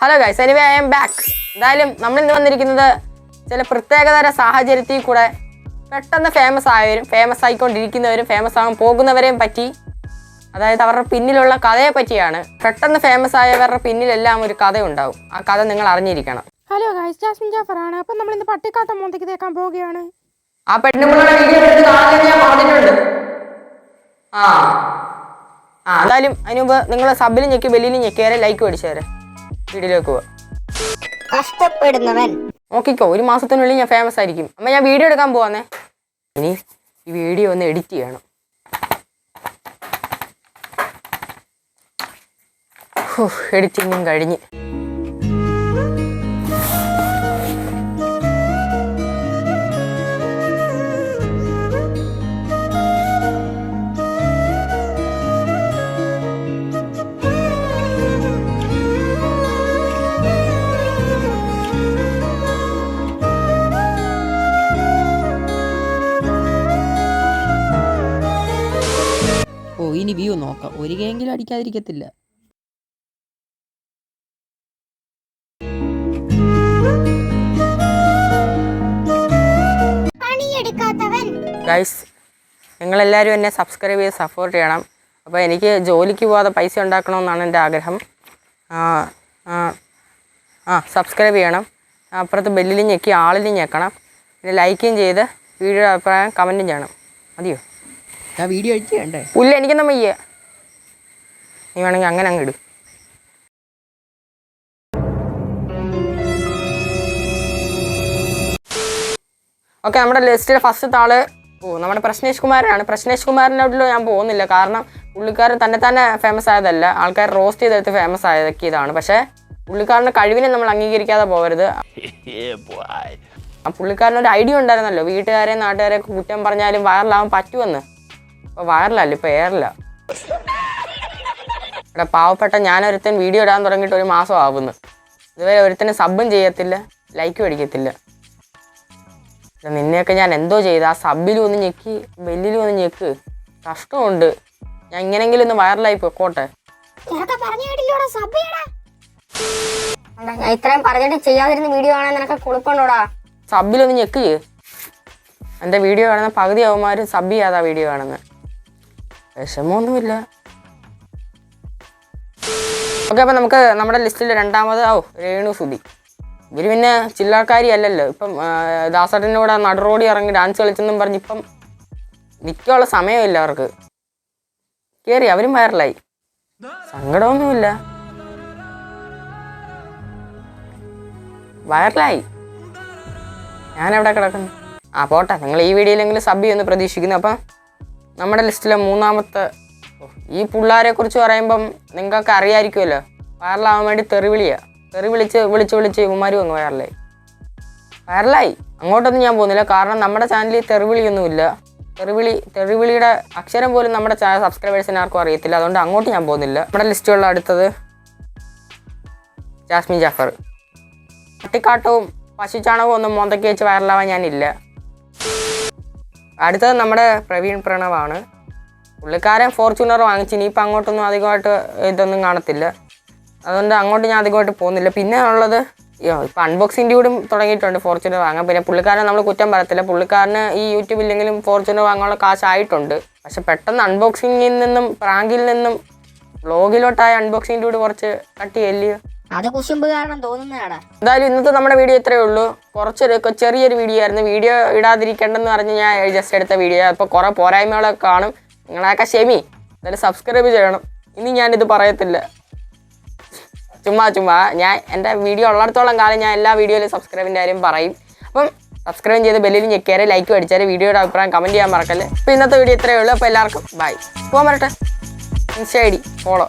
Hello guys anyway I'm back എന്തായാലും നമ്മൾ ഇന്ന് വന്നിരിക്കുന്നത് ചില പ്രത്യേകതര സാഹചര്യത്തിൽ കൂടെ പെട്ടെന്ന് ഫേമസ് ആയവരും ഫേമസ് ആയിക്കൊണ്ടിരിക്കുന്നവരും ഫേമസ് ആകാൻ പോകുന്നവരെയും പറ്റി അതായത് അവരുടെ പിന്നിലുള്ള കഥയെ പറ്റിയാണ്. പെട്ടെന്ന് ഫേമസ് ആയവരുടെ പിന്നിലെല്ലാം ഒരു കഥ ഉണ്ടാവും ആ കഥ നിങ്ങൾ അറിഞ്ഞിരിക്കണം. ഹലോ ഗൈസ് ജാസ്മിൻ ജാഫർ ആണ്. അപ്പം നമ്മൾ ഇന്ന് പട്ടിക്കാട്ട മോന്തയ്ക്ക് തേക്കാൻ പോവുകയാണ്. ആ പെണ്ണുങ്ങളുടെ വീഡിയോ എടുത്ത് കാണാൻ ഞാൻ പറഞ്ഞിട്ടുണ്ട്. ആ. ആ എന്തായാലും അതിനുമ്പ് നിങ്ങൾ സബിലും ഞെക്കി വെളിയിലും ഞെക്കിയാരെ ലൈക്ക് മേടിച്ചേരെ. വീഡിയോയിലേക്ക് പോവാം. കഷ്ടപ്പെടുന്നവൻ. നോക്കിക്കോ ഒരു മാസത്തിനുള്ളിൽ ഞാൻ ഫേമസ് ആയിരിക്കും. അമ്മ ഞാൻ വീഡിയോ എടുക്കാൻ പോവാന്നേ. ഇനി ഈ വീഡിയോ ഒന്ന് എഡിറ്റ് ചെയ്യണം. എഡിറ്റിങ്ങും കഴിഞ്ഞ്. ഇനി വ്യൂ നോക്കാം. ഒരു ഗെയിമെങ്കിലും അടിക്കാതിരിക്കത്തില്ല ഗൈസ് നിങ്ങളെല്ലാവരും എന്നെ സബ്സ്ക്രൈബ് ചെയ്ത് സപ്പോർട്ട് ചെയ്യണം. അപ്പോൾ എനിക്ക് ജോലിക്ക് പോകാതെ പൈസ ഉണ്ടാക്കണമെന്നാണ് എന്റെ ആഗ്രഹം. ആ സബ്സ്ക്രൈബ് ചെയ്യണം. അപ്പുറത്ത് ബെല്ലിലും ഞെക്കി ആളിലും ഞെക്കണം. പിന്നെ ലൈക്കും ചെയ്ത് വീഡിയോ അഭിപ്രായം കമന്റും ചെയ്യണം. മതിയോ? വീഡിയോ കണ്ടേ പുല്ല് എനിക്കൊന്നും വയ്യ. നീ വേണമെങ്കിൽ അങ്ങനെ അങ്ങ് ഇടും. ഓക്കെ നമ്മുടെ ലിസ്റ്റിലെ ഫസ്റ്റ് താൾ ഓ നമ്മുടെ പ്രശ്നേഷ് കുമാരനാണ്. പ്രശ്നേഷ് കുമാരനോട്ടിൽ ഞാൻ പോകുന്നില്ല. കാരണം പുള്ളിക്കാരൻ തന്നെ തന്നെ ഫേമസ് ആയതല്ല. ആൾക്കാർ റോസ്റ്റ് ചെയ്തെടുത്ത് ഫേമസ് ആയതൊക്കെയതാണ്. പക്ഷേ പുള്ളിക്കാരന്റെ കഴിവിനെ നമ്മൾ അംഗീകരിക്കാതെ പോകരുത്. ആ പുള്ളിക്കാരന് ഒരു ഐഡിയ ഉണ്ടായിരുന്നല്ലോ. വീട്ടുകാരെ നാട്ടുകാരെ ഒക്കെ കുറ്റം പറഞ്ഞാലും വൈറലാവാൻ പറ്റുമെന്ന്. ഇപ്പോൾ വൈറലല്ല ഇപ്പൊ എയറില്ല ഇവിടെ പാവപ്പെട്ട ഞാനൊരുത്തൻ വീഡിയോ ഇടാൻ തുടങ്ങിയിട്ട് ഒരു മാസം ആവുന്നു. ഇതുവരെ ഒരുത്തന് സബും ചെയ്യത്തില്ല ലൈക്കും അടിക്കത്തില്ല നിന്നെയൊക്കെ ഞാൻ എന്തോ ചെയ്ത് ആ സബിലും ഒന്ന് ഞെക്കി ബെല്ലിലും ഒന്ന് ഞെക്ക്. കഷ്ടമുണ്ട്. ഞാൻ ഇങ്ങനെങ്കിലും ഒന്ന് വൈറലായി പൊക്കോട്ടെ. ഞാൻ ഇത്രയും പറഞ്ഞിട്ട് ചെയ്യാതിരുന്ന വീഡിയോ നിനക്ക് കുളിപ്പുണ്ടോടാ സബിലൊന്ന് ഞെക്ക്. എന്റെ വീഡിയോ കാണുന്ന പകുതി അവന്മാർ സബ് ചെയ്യാതാ വീഡിയോ കാണുന്നത് വിഷമമൊന്നുമില്ല. ഓക്കെ അപ്പം നമുക്ക് നമ്മുടെ ലിസ്റ്റിൽ രണ്ടാമത് ഓ രേണു സുധി. ഇവർ പിന്നെ ചില്ലാക്കാരി അല്ലല്ലോ. ഇപ്പം ദാസേട്ടന്റെ കൂടെ നടുറോടി ഇറങ്ങി ഡാൻസ് കളിച്ചെന്നും പറഞ്ഞ് ഇപ്പം നിൽക്കാനുള്ള സമയമില്ല അവർക്ക്. കയറി അവരും വൈറലായി സങ്കടമൊന്നുമില്ല. വൈറലായി ഞാനെവിടെ കിടക്കുന്നു? ആ പോട്ടെ. നിങ്ങൾ ഈ വീഡിയോയിലെങ്കിലും സബ് ചെയ്യുമെന്ന് പ്രതീക്ഷിക്കുന്നു. അപ്പം നമ്മുടെ ലിസ്റ്റിലെ മൂന്നാമത്തെ ഈ പിള്ളേരെ കുറിച്ച് പറയുമ്പം നിങ്ങൾക്ക് അറിയാമായിരിക്കുമല്ലോ വൈറലാവാൻ വേണ്ടി തെറിവിളിയാ. തെറി വിളിച്ച് വിളിച്ച് വിളിച്ച് ഇവന്മാരും അങ്ങ് വൈറലായി. വൈറലായി. അങ്ങോട്ടൊന്നും ഞാൻ പോകുന്നില്ല. കാരണം നമ്മുടെ ചാനലിൽ തെറിവിളിയൊന്നുമില്ല. തെറിവിളി തെറിവിളിയുടെ അക്ഷരം പോലും നമ്മുടെ സബ്സ്ക്രൈബേഴ്സിന് ആർക്കും അറിയത്തില്ല. അതുകൊണ്ട് അങ്ങോട്ട് ഞാൻ പോകുന്നില്ല. നമ്മുടെ ലിസ്റ്റുള്ള അടുത്തത് ജാസ്മിൻ ജാഫർ. പട്ടിക്കാട്ടവും പശുചാണകവും ഒന്നും മോന്തയ്ക്ക് വെച്ച് വൈറലാവാൻ ഞാനില്ല. അടുത്തത് നമ്മുടെ പ്രവീൺ പ്രണവാണ്. പുള്ളിക്കാരൻ ഫോർച്യൂണർ വാങ്ങിച്ചു ഇനിയിപ്പോൾ അങ്ങോട്ടൊന്നും അധികമായിട്ട് ഇതൊന്നും കാണത്തില്ല. അതുകൊണ്ട് അങ്ങോട്ട് ഞാൻ അധികമായിട്ട് പോകുന്നില്ല. പിന്നെ ഉള്ളത് ഇപ്പം അൺബോക്സിന്റെ കൂടെ തുടങ്ങിയിട്ടുണ്ട് ഫോർച്യൂണർ വാങ്ങാൻ. പിന്നെ പുള്ളിക്കാരൻ നമ്മൾ കുറ്റം പറയത്തില്ല. പുള്ളിക്കാരന് ഈ യൂട്യൂബ് ഇല്ലെങ്കിലും ഫോർച്യൂണർ വാങ്ങാനുള്ള കാശായിട്ടുണ്ട്. പക്ഷെ പെട്ടെന്ന് അൺബോക്സിങ്ങിൽ നിന്നും പ്രാങ്കിൽ നിന്നും വ്ളോഗിലോട്ടായ അൺബോക്സിന്റെ കൂടി കുറച്ച് കട്ടി എല്ലിയോ കാരണം എന്തായാലും ഇന്നത്തെ നമ്മുടെ വീഡിയോ ഇത്രയേ ഉള്ളൂ. കുറച്ചൊരു ചെറിയൊരു വീഡിയോ ആയിരുന്നു. വീഡിയോ ഇടാതിരിക്കേണ്ടെന്ന് പറഞ്ഞ് ഞാൻ ജസ്റ്റ് എടുത്ത വീഡിയോ. അപ്പോൾ കുറേ പോരായ്മകളൊക്കെ കാണും. നിങ്ങളൊക്കെ ഷെമി എന്തായാലും സബ്സ്ക്രൈബ് ചെയ്യണം. ഇനി ഞാനിത് പറയത്തില്ല. ചുമ്മാ ചുമ്മാ. ഞാൻ എന്റെ വീഡിയോ ഉള്ളിടത്തോളം കാലം ഞാൻ എല്ലാ വീഡിയോയിലും സബ്സ്ക്രൈബിന്റെ കാര്യം പറയും. അപ്പം സബ്സ്ക്രൈബ് ചെയ്ത് ബെല്ലിൽ ഞെക്കിയാൽ ലൈക്ക് അടിച്ചാൽ വീഡിയോയുടെ അഭിപ്രായം കമന്റ് ചെയ്യാൻ മറക്കല്ലേ. അപ്പോൾ ഇന്നത്തെ വീഡിയോ ഇത്രയേ ഉള്ളൂ. അപ്പോൾ എല്ലാവർക്കും ബൈ പോകാൻ വരട്ടെ ഇൻസ്റ്റ ഐ ഡി. ഫോളോ